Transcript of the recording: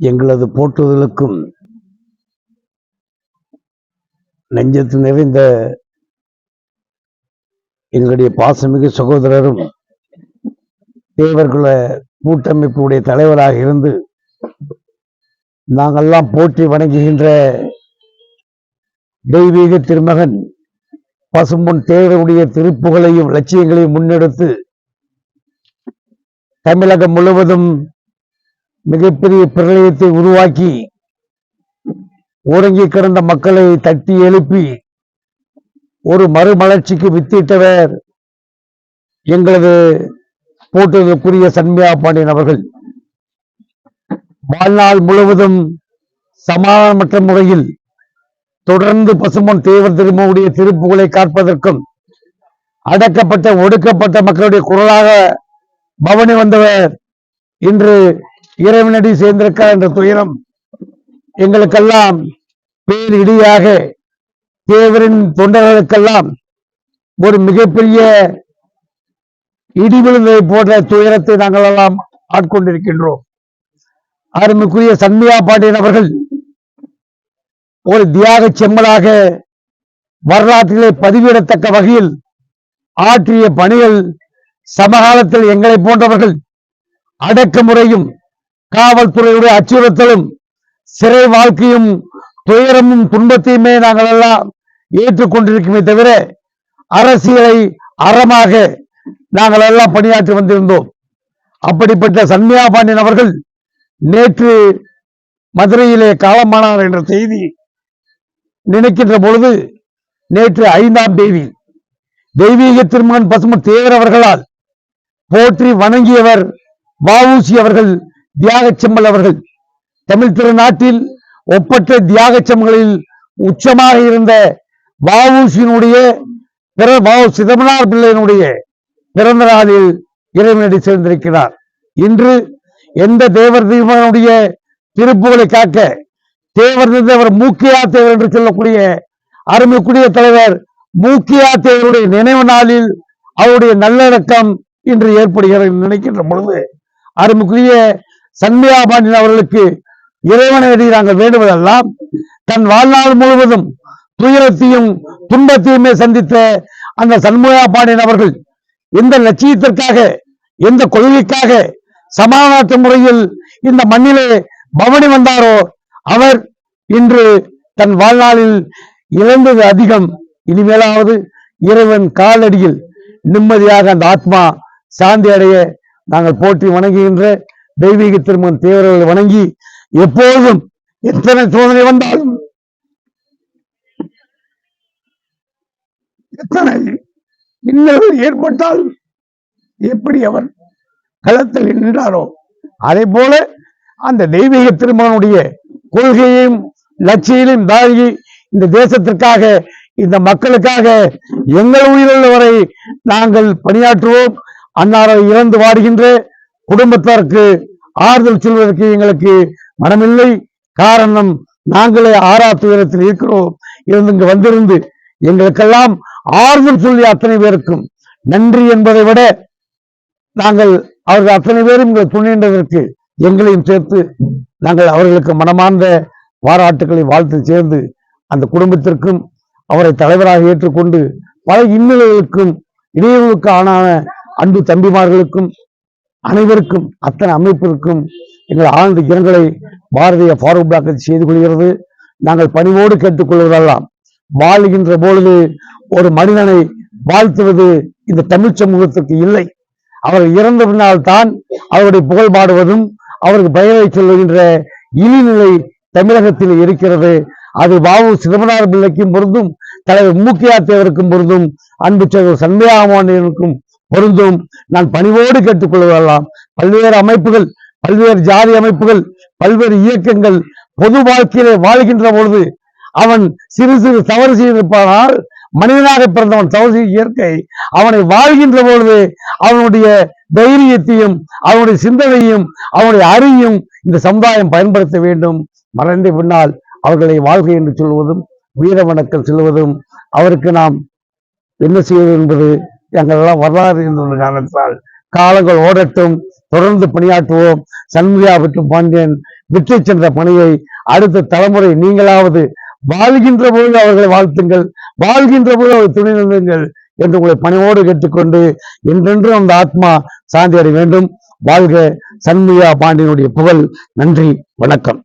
எங்களது போற்றுதலுக்கும் நெஞ்சத்து நிறைந்த எங்களுடைய பாசமிகு சகோதரரும் தேவர்குல கூட்டமைப்புடைய தலைவராக இருந்து நாங்கெல்லாம் போற்றி வணங்குகின்ற தெய்வீக திருமகன் பசும்பொன் தேவருடைய திருப்புகளையும் லட்சியங்களையும் முன்னெடுத்து தமிழகம் முழுவதும் மிகப்பெரிய பிரளயத்தை உருவாக்கி உறங்கி கிடந்த மக்களை தட்டி எழுப்பி ஒரு மறுமலர்ச்சிக்கு வித்திட்டவர் எங்களது போற்றுதலுக்குரிய சண்மியா பாண்டியன் அவர்கள். வாழ்நாள் முழுவதும் சமாதானமற்ற முறையில் தொடர்ந்து பசுமன் தேவர் திரும்பவுடைய திருப்புகளை காப்பதற்கும் அடக்கப்பட்ட ஒடுக்கப்பட்ட மக்களுடைய குரலாக பவனி வந்தவர் இன்று இறைவனடி சேர்ந்திருக்கா என்ற துயரம் எங்களுக்கெல்லாம் பேர் இடியாக தேவரின் தொண்டர்களுக்கெல்லாம் ஒரு மிகப்பெரிய இடி விழுந்ததை போன்ற துயரத்தை நாங்கள் எல்லாம் ஆட்கொண்டிருக்கின்றோம். அருமைக்குரிய சன்மியா பாண்டியன் அவர்கள் ஒரு தியாக செம்மலாக வரலாற்றிலே பதிவிடத்தக்க வகையில் ஆற்றிய பணிகள் சமகாலத்தில் எங்களை போன்றவர்கள் அடக்குமுறையும் காவல்துறையுடைய அச்சுறுத்தலும் சிறை வாழ்க்கையும் துயரமும் துன்பத்தையுமே நாங்கள் எல்லாம் ஏற்றுக்கொண்டிருக்குமே தவிர அரசியலை அறமாக நாங்கள் எல்லாம் பணியாற்றி வந்திருந்தோம். அப்படிப்பட்ட சன்மியா பாண்டியன் அவர்கள் நேற்று மதுரையிலே காலமானார் என்ற செய்தி நினைக்கின்ற பொழுது நேற்று ஐந்தாம் தேதி தெய்வீக திருமகன் பசும தேவர் அவர்களால் போற்றி வணங்கியவர் வஉசி அவர்கள் தியாக செம்மல் அவர்கள். தமிழ் திருநாட்டில் ஒப்பற்ற தியாக செம்மல்களில் உச்சமாக இருந்த வஉசியினுடைய பிற வ சிதம்பரனார் பிள்ளையினுடைய பிறந்த நாளில் இறைவனடி சேர்ந்திருக்கிறார். இன்று எந்த தேவர் தீபனுடைய திருப்புகளை காக்க தேவர் தேவர் மூக்கியா தேவர் என்று சொல்லக்கூடிய அருமைக்குரிய தலைவர் மூக்கியா தேவருடைய நினைவு நாளில் அவருடைய நல்லடக்கம் இன்று ஏற்படுகிறது நினைக்கின்ற பொழுது அருமைக்குரிய சந்தியா பாண்டியன் அவர்களுக்கு இறைவனடி நாங்கள் வேண்டுவதெல்லாம் தன் வாழ்நாள் முழுவதும் துயரத்தையும் துன்பத்தையுமே சந்தித்த அந்த சண்முகா பாண்டியன் அவர்கள் எந்த லட்சியத்திற்காக எந்த கொள்கைக்காக சமாதான முறையில் இந்த மண்ணிலே பவனி வந்தாரோ அவர் இன்று தன் வாழ்நாளில் இழந்தது அதிகம். இனிமேலாவது இறைவன் காலடியில் நிம்மதியாக அந்த ஆத்மா சாந்தி அடைய நாங்கள் போற்றி வணங்குகின்ற தெய்வீக திருமணம் தேவர்களை வணங்கி எப்போதும் எத்தனை சோதனை வந்தாலும் எத்தனை இன்னல்கள் ஏற்பட்டாலும் எப்படி அவர் களத்தில் நின்றாரோ அதே போல அந்த தெய்வீக திருமணனுடைய கொள்கையையும் லட்சியிலும் தாங்கி இந்த தேசத்திற்காக இந்த மக்களுக்காக எங்கள் உயிருள்ள வரை நாங்கள் பணியாற்றுவோம். அன்னாரை இறந்து வாடுகின்ற குடும்பத்தாருக்கு ஆறுதல் சொல்வதற்கு எங்களுக்கு மனமில்லை. காரணம் நாங்களே ஆறாத்து உயரத்தில் இருக்கிறோம். இருந்து இங்கு வந்திருந்து எங்களுக்கெல்லாம் ஆறுதல் சொல்லி அத்தனை பேருக்கும் நன்றி என்பதை விட நாங்கள் அவர்கள் அத்தனை பேரும் இங்கே துணைன்றதற்கு எங்களையும் சேர்த்து நாங்கள் அவர்களுக்கு மனமார்ந்த பாராட்டுக்களை வாழ்த்து சேர்ந்து அந்த குடும்பத்திற்கும் அவரை தலைவராக ஏற்றுக்கொண்டு பல இன்னல்களுக்கும் இடையூறுக்கு ஆனான அன்பு தம்பிமார்களுக்கும் அனைவருக்கும் அத்தனை அமைப்பிற்கும் எங்கள் ஆழ்ந்த இரங்கலை பாரதிய ஃபார்வர்ட் பிளாக் செய்து கொள்கிறது. நாங்கள் பணிவோடு கேட்டுக்கொள்வதெல்லாம் வாழ்கின்ற பொழுது ஒரு மனிதனை வாழ்த்துவது இந்த தமிழ் சமூகத்துக்கு இல்லை. அவர் இறந்த பின்னால் தான் அவருடைய புகழ் பாடுவதும் அவருக்கு பெயரை சொல்லுகின்ற இழிநிலை தமிழகத்தில் இருக்கிறது. அது பாபு சிதம்பரம் பிள்ளைக்கும் பொருந்தும் தலைவர் மூக்கியா தேவருக்கும் பொருந்தும். அன்பு சகோதரர் சண்மையாமனுக்கும் பொருந்தும். நான் பணிவோடு கேட்டுக்கொள்வதெல்லாம் பல்வேறு அமைப்புகள் பல்வேறு ஜாதி அமைப்புகள் பல்வேறு இயக்கங்கள் பொது வாழ்க்கையிலே வாழ்கின்ற பொழுது அவன் சிறு சிறு தவறு செய்திருப்பானால் மனிதனாக பிறந்தவன் தவறு செய்யும் இயற்கை அவனை வாழ்கின்ற பொழுது அவனுடைய தைரியத்தையும் அவனுடைய சிந்தனையும் அவனுடைய அறியும் இந்த சமுதாயம் பயன்படுத்த வேண்டும். மறைந்த பின்னால் அவர்களை வாழ்க என்று சொல்வதும் வீர வணக்கம் செல்வதும் அவருக்கு நாம் என்ன செய்வது என்பது எங்களெல்லாம் வரலாறு என்று காரணத்தால் காலங்கள் ஓடட்டும் தொடர்ந்து பணியாற்றுவோம். சண்முகா மற்றும் பாண்டியன் விட்டு சென்ற பணியை அடுத்த தலைமுறை நீங்களாவது வாழ்கின்ற போது அவர்களை வாழ்த்துங்கள் வாழ்கின்ற போது அவர் துணை நின்றுங்கள் என்று உங்களை பணியோடு கேட்டுக்கொண்டு என்றென்றும் அந்த ஆத்மா சாந்தி அடைய வேண்டும். வாழ்க சண்முகா பாண்டியனுடைய புகழ். நன்றி வணக்கம்.